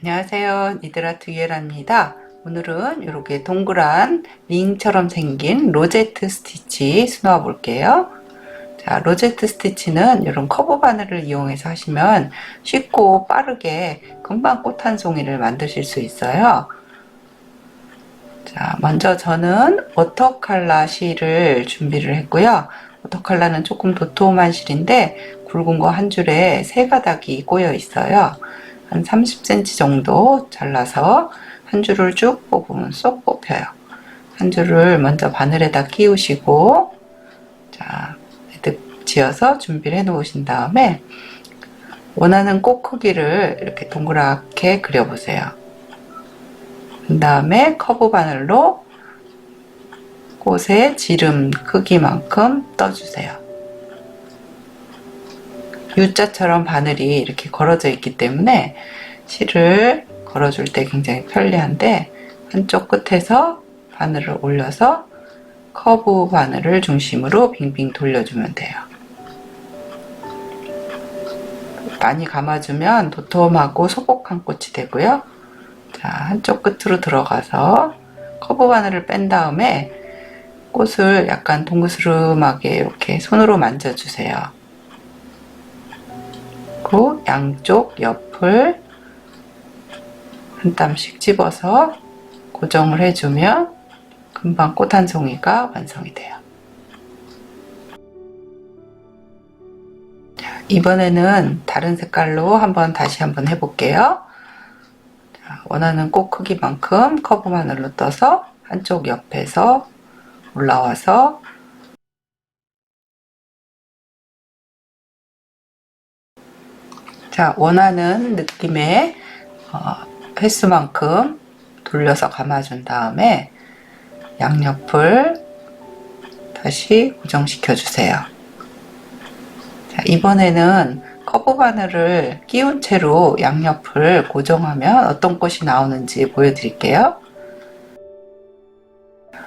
안녕하세요. 니드라트 유에라입니다. 오늘은 이렇게 동그란 링처럼 생긴 로제트 스티치 수놓아 볼게요. 자, 로제트 스티치는 이런 커브 바늘을 이용해서 하시면 쉽고 빠르게 금방 꽃 한 송이를 만드실 수 있어요. 자, 먼저 저는 워터칼라 실을 준비를 했고요. 워터칼라는 조금 도톰한 실인데 굵은 거 한 줄에 세 가닥이 꼬여 있어요. 한 30cm 정도 잘라서 한 줄을 쭉 뽑으면 쏙 뽑혀요. 한 줄을 먼저 바늘에다 끼우시고 자, 매듭 지어서 준비를 해 놓으신 다음에 원하는 꽃 크기를 이렇게 동그랗게 그려보세요. 그 다음에 커브 바늘로 꽃의 지름 크기만큼 떠주세요. U자처럼 바늘이 이렇게 걸어져 있기 때문에 실을 걸어줄 때 굉장히 편리한데 한쪽 끝에서 바늘을 올려서 커브 바늘을 중심으로 빙빙 돌려주면 돼요. 많이 감아주면 도톰하고 소복한 꽃이 되고요. 자, 한쪽 끝으로 들어가서 커브 바늘을 뺀 다음에 꽃을 약간 동그스름하게 이렇게 손으로 만져주세요. 그리고 양쪽 옆을 한 땀씩 집어서 고정을 해주면 금방 꽃 한 송이가 완성이 돼요. 자, 이번에는 다른 색깔로 한번 다시 한번 해볼게요. 자, 원하는 꽃 크기만큼 커브 바늘로 떠서 한쪽 옆에서 올라와서 자, 원하는 느낌의 어, 횟수만큼 돌려서 감아준 다음에 양옆을 다시 고정시켜 주세요. 자, 이번에는 커브 바늘을 끼운 채로 양옆을 고정하면 어떤 꽃이 나오는지 보여드릴게요.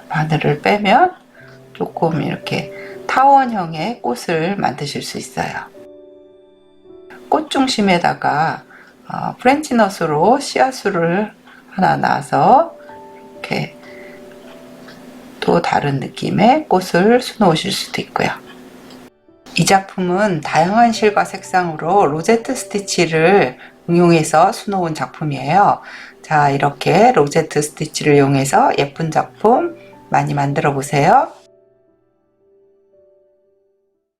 바늘을 빼면 조금 이렇게 타원형의 꽃을 만드실 수 있어요. 꽃 중심에다가 어, 프렌치넛으로 씨앗수를 하나 놔서 이렇게 또 다른 느낌의 꽃을 수놓으실 수도 있고요. 이 작품은 다양한 실과 색상으로 로제트 스티치를 응용해서 수놓은 작품이에요. 자, 이렇게 로제트 스티치를 이용해서 예쁜 작품 많이 만들어 보세요.